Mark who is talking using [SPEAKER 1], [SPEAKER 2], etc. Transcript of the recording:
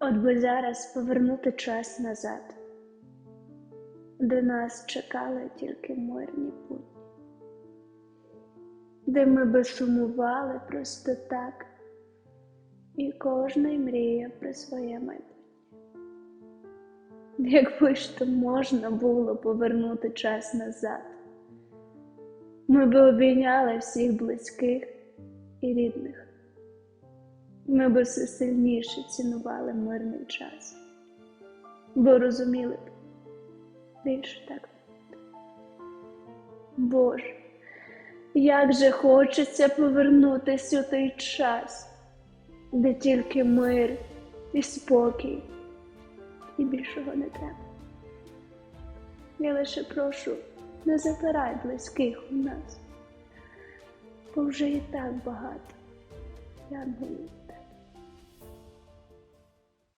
[SPEAKER 1] От би зараз повернути час назад, де нас чекали тільки мирні будні, де ми би сумували просто так, і кожний мріяв про своє майбутнє. Якби ж то можна було повернути час назад, ми би обійняли всіх близьких і рідних. Ми би все сильніше цінували мирний час, бо розуміли б більше так. Боже, як же хочеться повернутися у той час, де тільки мир і спокій, і більшого не треба. Я лише прошу, не забирай близьких у нас, бо вже і так багато янголів